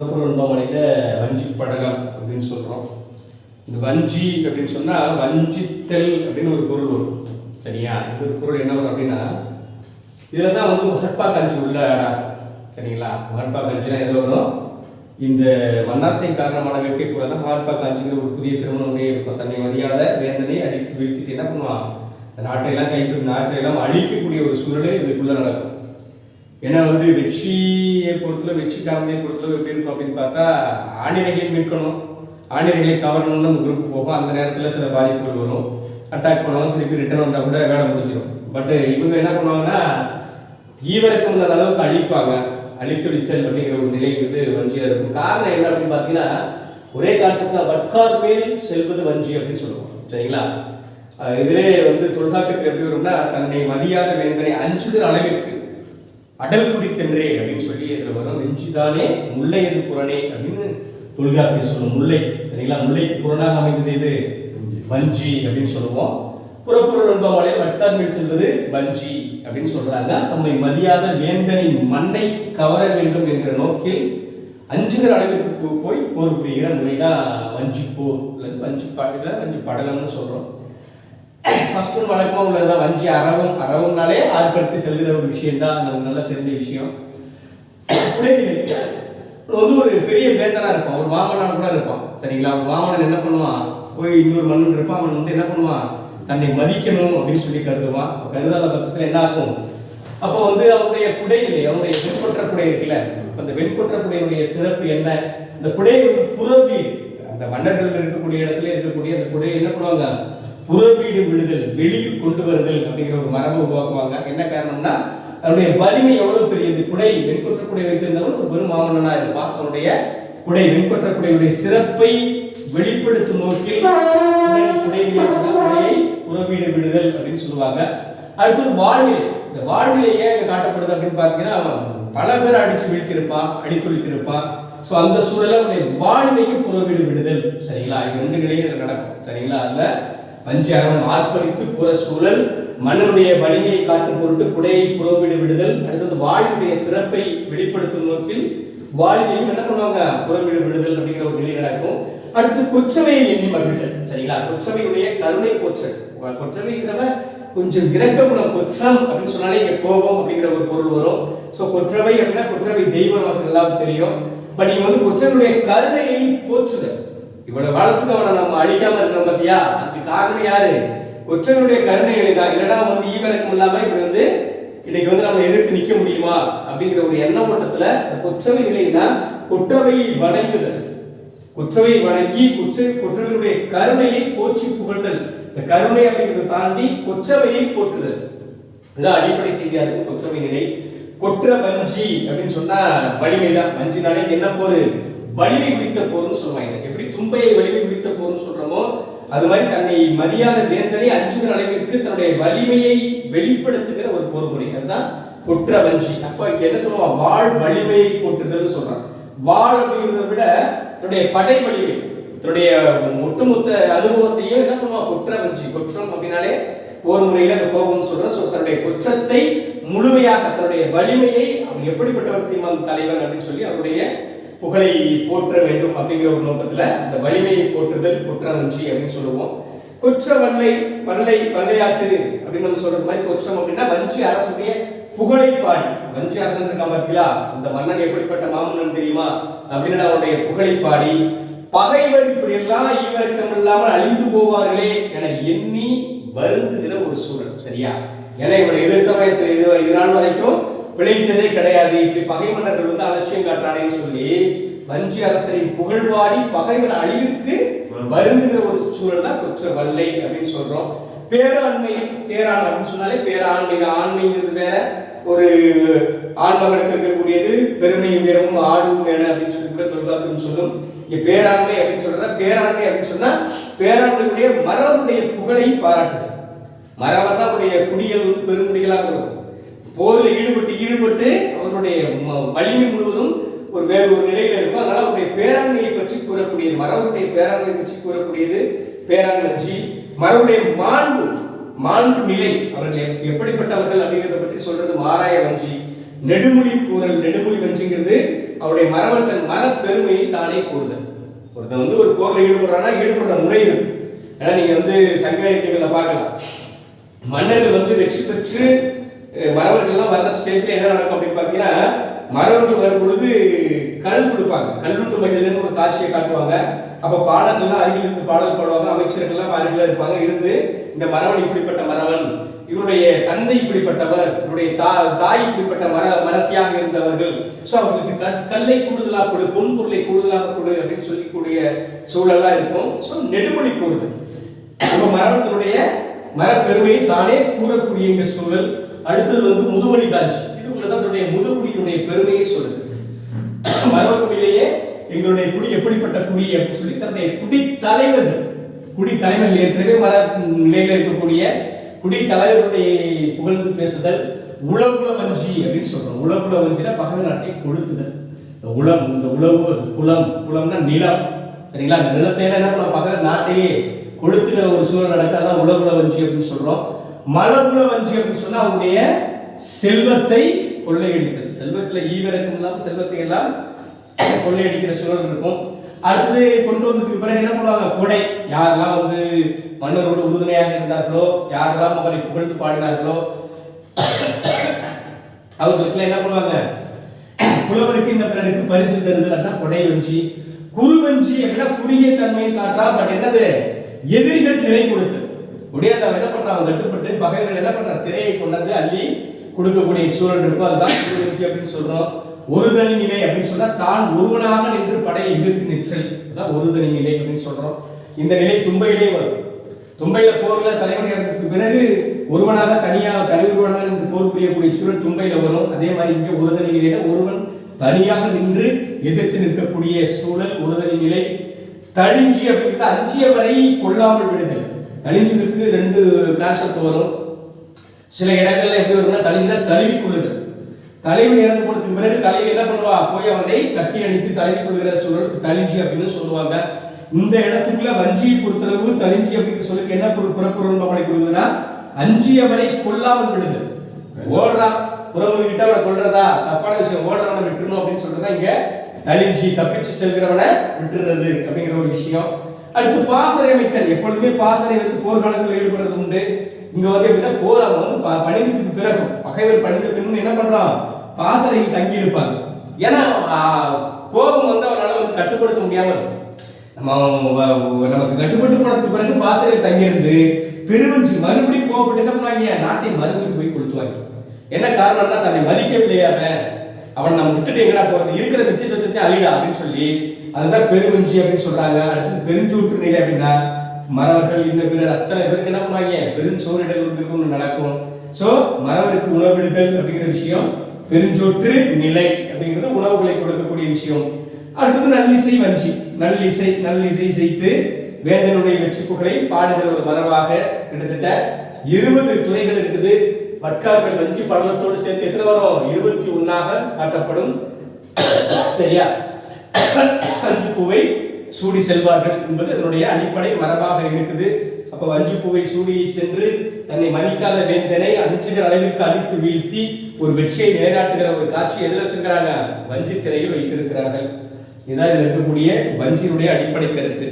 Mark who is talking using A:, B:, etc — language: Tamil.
A: குறும்பமனையில வஞ்சி படலம் அப்படின்னு சொல்கிறோம் இந்த வஞ்சி அப்படின்னு சொன்னால் வஞ்சித்தல் அப்படின்னு ஒரு பொருள் வரும். சரியா? இந்த ஒரு பொருள் என்ன வரும் அப்படின்னா இதில் தான் வந்து மகற்பா காஞ்சி உள்ள இடம் சரிங்களா? மகற்பா காஞ்சினா எதில் வரும்? இந்த வண்ணாசை காரணமான வேட்கை கூட தான் மகாத்மா காஞ்சிங்கிற ஒரு புதிய திருமணம் இருக்கும். தன்னை மதியாத வேந்தனை அடித்து வீழ்த்திட்டு என்ன பண்ணுவான்? நாட்டையெல்லாம் கைப்பற்றி நாட்டையெல்லாம் அழிக்கக்கூடிய ஒரு சூழலே இதுக்குள்ளே நடக்கும். ஏன்னா வந்து வெற்றியை பொறுத்தல வெற்றி காரந்தையை பொறுத்தல எப்படி இருக்கும் அப்படின்னு பார்த்தா ஆணிரைகளை மீட்கணும். ஆணிரைகளை கவரணும்னு நம்ம குரூப் போகும். அந்த நேரத்தில் சில பாதிப்புகள் வரும். அட்டாக் பண்ணுவாங்க திருப்பி ரிட்டர்ன் வந்தால் கூட வேலை முடிஞ்சிடும் பட் இவங்க என்ன பண்ணுவாங்கன்னா ஈவரக்கம் உள்ள அளவுக்கு அழிப்பாங்க. அழித்தொழித்தல் அப்படிங்கிற ஒரு நிலை வந்து வஞ்சியாக இருக்கும். காரணம் என்ன அப்படின்னு பார்த்தீங்கன்னா ஒரே கான்செப்ட் வட்கார் மேல் செல்வது வஞ்சி அப்படின்னு சொல்லுவோம் சரிங்களா? இதிலே வந்து தொல்காப்பியத்தில் எப்படி வரும்னா தன்னை மதியாத வேந்தனை அஞ்சுகிற அளவிற்கு அடல் குடித்தென்றே அப்படின்னு சொல்லி இதில் வரும் நெஞ்சுதானே முல்லை என்று புறனே அப்படின்னு தொல்காப்பியம் சொல்லும் முல்லை. சரிங்களா? முல்லைக்கு புறனாக அமைந்தது இது வஞ்சி அப்படின்னு சொல்லுவோம். புறப்புற என்பவளை வட்டார் மேல் செல்வது வஞ்சி அப்படின்னு சொல்றாங்க. தம்மை மதியாத வேந்தனின் மண்ணை கவர வேண்டும் என்கிற நோக்கில் அஞ்சுகிற அளவிற்கு போய் போர் புரிகிற முறைதான் வஞ்சி போர் அல்லது வஞ்சி பாட்டில் வஞ்சி படலம்னு சொல்றோம். ஃபர்ஸ்ட் ஒன் வழக்கமாக உள்ளதுதான் வஞ்சி அறவும் அறவும்னாலே ஆர்ப்படுத்தி செல்கிற ஒரு விஷயம் தான். நமக்கு நல்லா தெரிஞ்ச விஷயம். வந்து ஒரு பெரிய பேத்தனா இருப்பான். ஒரு வாமனான் கூட இருப்பான். சரிங்களா? ஒரு வாமனன் என்ன பண்ணுவான்? போய் இன்னொரு மன்னன் இருப்பான். அவன் வந்து என்ன பண்ணுவான்? தன்னை மதிக்கணும் அப்படின்னு சொல்லி கருதுவான். கருதாத பட்சத்தில் என்ன ஆகும்? அப்போ வந்து அவனுடைய குடையிலே அவனுடைய வெண்கொற்ற குடை இருக்குல்ல? அந்த வெண்கொற்ற குடையுடைய சிறப்பு என்ன? இந்த குடை வந்து புறவீடு. அந்த மன்னர்கள் இருக்கக்கூடிய இடத்துல இருக்கக்கூடிய அந்த குடையை என்ன பண்ணுவாங்க? புறவீடு விடுதல் வெளியில் கொண்டு வருதல் அப்படிங்கிற ஒரு மரபு உருவாக்குவாங்க. என்ன காரணம்னா அவருடைய வலிமை எவ்வளவு பெரியது? குடை வெண்கொற்ற குடை வைத்திருந்தவன் ஒரு பெருமாமன்னா இருப்பான். அவருடைய குடை வெண்கொற்ற குடையுடைய சிறப்பை வெளிப்படுத்தும் நோக்கில் குடையை புறவீடு விடுதல் அப்படின்னு சொல்லுவாங்க. அடுத்தது வாழ்நிலை. இந்த வாழ்நிலை ஏன் இங்க காட்டப்படுது அப்படின்னு பார்த்தீங்கன்னா அவன் பல பேர் அடிச்சு வீழ்த்திருப்பான் அடித்துழித்திருப்பான் ஸோ அந்த சூழலில் அவனுடைய வாழ்நிலையும் புறவீடு விடுதல். சரிங்களா? இது ரெண்டு நிலையும் நடக்கும். சரிங்களா? அதுல பஞ்சாரம் ஆர்ப்பரித்து புற சூழல் மன்னனுடைய வலிமையை காட்டும் பொருட்டு குடையை புறவிடு விடுதல் அடுத்தது வாழ்வுடைய சிறப்பை வெளிப்படுத்தும் நோக்கில் வாழ்வையும் என்ன பண்ணுவாங்க? புறவிடு விடுதல் அப்படிங்கிற ஒரு நிலை நடக்கும். அடுத்து கொச்சவையை எண்ணி மகிழ்தல். சரிங்களா? கொச்சவையுடைய கருணை கொச்சல் கொச்சவைங்கிறவ கொஞ்சம் இறக்க குணம் கொச்சம் அப்படின்னு சொன்னாலே இங்க கோபம் அப்படிங்கிற ஒரு பொருள் வரும். சோ கொற்றவை அப்படின்னா கொற்றவை தெய்வம் நமக்கு நல்லா தெரியும். பட் இங்க வந்து கொச்சனுடைய கருணையை போற்றுதல். இவ்வளவு வளர்த்துக்கு அவனை நம்ம அழிக்காம இருக்கிறோம் பார்த்தியா அதுக்கு காரணம் யாரு? கொச்சனுடைய கருணைகளை தான். இல்லைன்னா வந்து ஈவரக்கம் இல்லாம இப்படி வந்து இன்னைக்கு வந்து நம்ம எதிர்த்து நிக்க முடியுமா? அப்படிங்கிற ஒரு எண்ண ஓட்டத்துல இந்த கொச்சவை நிலைன்னா கொற்றவையை வணங்குதல். குற்றவை வணங்கி குற்ற குற்றவினுடைய கருணையை போச்சு புகழ்தல். இந்த கருணை அப்படிங்கிறத தாண்டி கொச்சவையை போற்றுதல். இதுதான் அடிப்படை செய்தியா இருக்கும் கொச்சவை நிலை. கொற்ற வஞ்சி அப்படின்னு சொன்னா வலிமை தான் வஞ்சினாலே என்ன போரு? வலிமை குறித்த போர்னு சொல்லுவாங்க. எப்படி தும்பையை வலிமை குறித்த போர்னு சொல்றோமோ அது மாதிரி தன்னை மதியாத வேந்தனை அஞ்சுகிற அளவிற்கு தன்னுடைய வலிமையை வெளிப்படுத்துகிற ஒரு போர் முறை அதுதான் கொற்ற வஞ்சி அப்ப என்ன சொல்லுவான் வாழ் வலிமையை போற்றுதல்னு சொல்றான் வாழ் அப்படிங்கிறத விட தன்னுடைய படை வலிமை தன்னுடைய ஒட்டுமொத்த அனுபவத்தையும் என்ன பண்ணுவா குற்ற வஞ்சி குற்றம் அப்படின்னாலே போர் முறையில அந்த கோபம் சொல்ற ஸோ தன்னுடைய கொச்சத்தை முழுமையாக தன்னுடைய வலிமையை அவன் எப்படிப்பட்டவர் தெரியுமா? தலைவர் தலைவன் அப்படின்னு சொல்லி அவருடைய புகழை போற்ற வேண்டும் அப்படிங்கிற ஒரு நோக்கத்துல அந்த வலிமையை போற்றுதல் குற்ற வஞ்சி அப்படின்னு சொல்லுவோம். கொற்ற வல்லை வல்லை வல்லையாட்டு அப்படின்னு நம்ம சொல்றது மாதிரி கொற்றம் அப்படின்னா வஞ்சி அரசுடைய புகழை பாடி வஞ்சி அரசன் இருக்கான் பார்த்தீங்களா இந்த மன்னன் எப்படிப்பட்ட மாமன்னன் தெரியுமா? அப்படின்னு அவருடைய புகழை பாடி பகைவர் இப்படி எல்லாம் ஈவரக்கம் இல்லாமல் அழிந்து போவார்களே என எண்ணி வருந்துகிற ஒரு சூழல் சரியா? ஏன்னா இவனை எதிர்த்தவன் இது இது நாள் வரைக்கும் பிழைத்ததே கிடையாது. இப்படி பகை மன்னர்கள் வந்து அலட்சியம் காட்டுறானேன்னு சொல்லி வஞ்சி அரசரின் புகழ்வாடி பகைவர் அழிவுக்கு வருந்துகிற ஒரு சூழல் தான் கொற்ற வல்லை அப்படின்னு சொல்றோம். பேராண்மை பேராண்மை அப்படின்னு சொன்னாலே பேராண்மை தான். ஆண்மைங்கிறது வேற ஒரு ஆண்மகனுக்கு இருக்கக்கூடியது. பெருமையும் வீரமும் ஆடும் வேண அப்படின்னு சொல்லி கூட தொல்காப்பியம் சொல்லும். பேராண்மை அப்படின்னு சொல்ற பேராண்மை அப்படின்னு சொன்னா பேராண்மையுடைய மரபுடைய புகழை பாராட்டுது மரபர் அவருடைய குடிகள் வந்து பெருங்குடிகளாக இருக்கும். போரில் ஈடுபட்டு ஈடுபட்டு அவருடைய வலிமை முழுவதும் ஒரு வேறு ஒரு நிலையில் இருக்கும். அதனால் அவருடைய பேராண்மையை பற்றி கூறக்கூடியது மரபுடைய பேராண்மை பற்றி கூறக்கூடியது பேராண்மை மரபுடைய மாண்பு மாண்பு நிலை. அவர்கள் எப்- எப்படிப்பட்டவர்கள் அப்படிங்கிறத பற்றி சொல்றது மாராய வஞ்சி நெடுமொழி கூறல் நெடுமொழி வஞ்சிங்கிறது அவருடைய மரபன் தன் மர பெருமையை தானே கூறுதல் ஒருத்தன் வந்து ஒரு போரில் ஈடுபடுறான்னா ஈடுபடுற முறை இருக்கு. ஏன்னா நீங்க வந்து சங்க இலக்கியங்களை பார்க்கலாம். மன்னர்கள் வந்து வெற்றி பெற்று மறவர்கள்லாம் வர்ற ஸ்டேஜ்ல என்ன நடக்கும் அப்படின்னு பார்த்தீங்கன்னா மறவர்கள் வரும் பொழுது கல் கொடுப்பாங்க. கல்லுண்டு மகிழ்ந்து ஒரு காட்சியை காட்டுவாங்க. அப்ப பாடல்கள்லாம் அருகில் இருந்து பாடல் பாடுவாங்க. அமைச்சர்கள்லாம் அருகில் இருப்பாங்க. இருந்து இந்த மரவன் இப்படிப்பட்ட மரவன் இவருடைய தந்தை இப்படிப்பட்டவர் இவருடைய தா- தாய் இப்படிப்பட்ட மர மரத்தியாக இருந்தவர்கள். சோ அவங்களுக்கு க- கல்லை கூடுதலாக கொடு பொன்பொருளை கூடுதலாக கொடு அப்படின்னு சொல்லக்கூடிய சூழல்லாம் இருக்கும். சோ நெடுமொழி கூறுது நம்ம மரணத்தினுடைய மரப்பெருமையை தானே கூறக்கூடிய இந்த சூழல். அடுத்தது வந்து முதுமொழி காட்சி இதுக்குள்ளதான் தன்னுடைய முதுகுடியினுடைய பெருமையை சொல்லுது. மரபுக்குடியிலேயே எங்களுடைய குடி எப்படிப்பட்ட குடி அப்படின்னு சொல்லி தன்னுடைய குடி தலைவர்கள் குடி தலைவர்கள் ஏற்கனவே மர நிலையில இருக்கக்கூடிய குடி புகழ்ந்து பேசுதல் உளவுல வஞ்சி அப்படின்னு சொல்றோம். உளவுல வஞ்சினா பகவை நாட்டை கொளுத்துதல். இந்த உளம் இந்த உழவு குளம். குளம்னா நிலம். சரிங்களா? அந்த நிலத்தையெல்லாம் என்ன பண்ண பகவை நாட்டையே கொளுத்துகிற ஒரு சூழல் நடக்காதான் உளவுல வஞ்சி அப்படின்னு சொல்றோம். மலகுல வஞ்சி அப்படின்னு சொன்னா அவங்களுடைய செல்வத்தை கொள்ளையடித்தல். செல்வத்துல ஈவிரக்கம் இல்லாம செல்வத்தை எல்லாம் கொள்ளையடிக்கிற சூழல் இருக்கும். அடுத்தது கொண்டு வந்ததுக்கு பிறகு என்ன பண்ணுவாங்க? கொடை. யாரெல்லாம் வந்து மன்னரோடு உறுதுணையாக இருந்தார்களோ யாரெல்லாம் அவரை புகழ்ந்து பாடினார்களோ அவர்களுக்கு என்ன பண்ணுவாங்க? புலவருக்கு இந்த பிறருக்கு பரிசு தருதல். தான் கொடை வஞ்சி. குரு வஞ்சி அப்படின்னா குறுகிய தன்மையை காட்டா பட் என்னது? எதிரிகள் திரை கொடுத்து உடையாதவன் என்ன பண்றான்? கட்டுப்பட்டு பகைவர்கள் என்ன பண்றான்? திரையை கொண்டாந்து அள்ளி கொடுக்கக்கூடிய சூழல் இருக்கும். அதுதான் அப்படின்னு சொல்றோம். ஒரு தனி நிலை அப்படின்னு சொன்னா தான் ஒருவனாக நின்று படையை எதிர்த்து நிற்றல். அதான் ஒரு தனி நிலை அப்படின்னு சொல்றோம். இந்த நிலை தும்பையிலே வரும். தும்பையில போர்ல தலைவன் இறந்ததுக்கு பிறகு ஒருவனாக தனியாக தனி ஒருவனாக நின்று போர் புரியக்கூடிய சூழல் தும்பையில வரும். அதே மாதிரி இங்கே ஒருதனி நிலையில ஒருவன் தனியாக நின்று எதிர்த்து நிற்கக்கூடிய சூழல் ஒருதனி நிலை. தழிஞ்சி அப்படிங்கிறது அஞ்சியவரை கொல்லாமல் விடுதல். தழிஞ்சுக்கிறதுக்கு ரெண்டு கான்செப்ட் வரும். சில இடங்கள்ல எப்படி வரும்னா தலிஞ்சினா தழுவி கொள்ளுதல். தலைவி இறந்து போனதுக்கு பிறகு தலைவி என்ன பண்ணுவா? போய் அவனை கட்டி அடித்து தழுவி கொள்கிற சூழலுக்கு தழிஞ்சி அப்படின்னு சொல்லுவாங்க. இந்த இடத்துக்குள்ள வஞ்சியை பொறுத்தளவு தழிஞ்சி அப்படின்னு சொல்லுக்கு என்ன பொருள் புறப்புறம் அவனை கொடுக்குதுன்னா அஞ்சியவரை கொல்லாமல் விடுது ஓடுறான் புறமுது கிட்ட அவனை கொள்றதா தப்பான விஷயம். ஓடுறவனை விட்டுணும் அப்படின்னு சொல்றதா இங்க தழிஞ்சி தப்பிச்சு செல்கிறவனை விட்டுறது அப்படிங்கிற ஒரு விஷயம். அடுத்து பாசறை அமைத்தல் எப்பொழுதுமே பாசறை வைத்து போர்க்காலங்களில் ஈடுபடுறது உண்டு. இங்க வந்து எப்படின்னா போர் அவன் வந்து பணிந்ததுக்கு பிறகு பகைவர் பணிந்த பின் என்ன பண்றான் பாசறையில் தங்கி இருப்பாங்க ஏன்னா கோபம் வந்து அவனால வந்து கட்டுப்படுத்த முடியாம நம்ம நமக்கு கட்டுப்பட்டு போனதுக்கு பிறகு பாசறையில் தங்கியிருந்து பெருமிஞ்சு மறுபடியும் கோபப்பட்டு என்ன பண்ணுவாங்க? நாட்டை மறுபடியும் போய் கொடுத்துவாங்க என்ன காரணம்னா தன்னை மதிக்கவில்லையா அவன். அவன் நம்ம விட்டுட்டு எங்கடா போறது? இருக்கிற நிச்சயத்தை சொத்தத்தை அழிடா அப்படின்னு சொல்லி அதுதான் பெருவஞ்சி அப்படின்னு சொல்றாங்க. அடுத்தது பெருஞ்சூற்று நிலை அப்படின்னா மறவர்கள் இந்த பிறர் அத்தனை பேருக்கு என்ன பண்ணுவாங்க? பெருஞ்சோரிடல் ஒன்று நடக்கும். சோ மறவருக்கு உணவிடுதல் அப்படிங்கிற விஷயம் பெருஞ்சோற்று நிலை அப்படிங்கிறது உணவுகளை கொடுக்கக்கூடிய விஷயம். அடுத்தது நல்லிசை வஞ்சி. நல்லிசை நல்லிசை செய்து வேந்தனுடைய வெற்றி பாடுகிற ஒரு மரபாக கிட்டத்தட்ட இருபது துறைகள் இருக்குது. வட்கார்கள் வஞ்சி படலத்தோடு சேர்த்து எத்தனை வரும் இருபத்தி ஒன்னாக காட்டப்படும். சரியா? வஞ்சி பூவை சூடி செல்வார்கள் என்பது அதனுடைய அடிப்படை மரபாக இருக்குது. அப்ப வஞ்சி பூவை சூடி சென்று தன்னை மதிக்காத வேந்தனை அஞ்சுகிற அளவிற்கு அடித்து வீழ்த்தி ஒரு வெற்றியை நிலைநாட்டுகிற ஒரு காட்சி எதில் வச்சிருக்கிறாங்க? வஞ்சி திரையில் வைத்திருக்கிறார்கள். இதான் இதில் இருக்கக்கூடிய வஞ்சியினுடைய அடிப்படை கருத்து.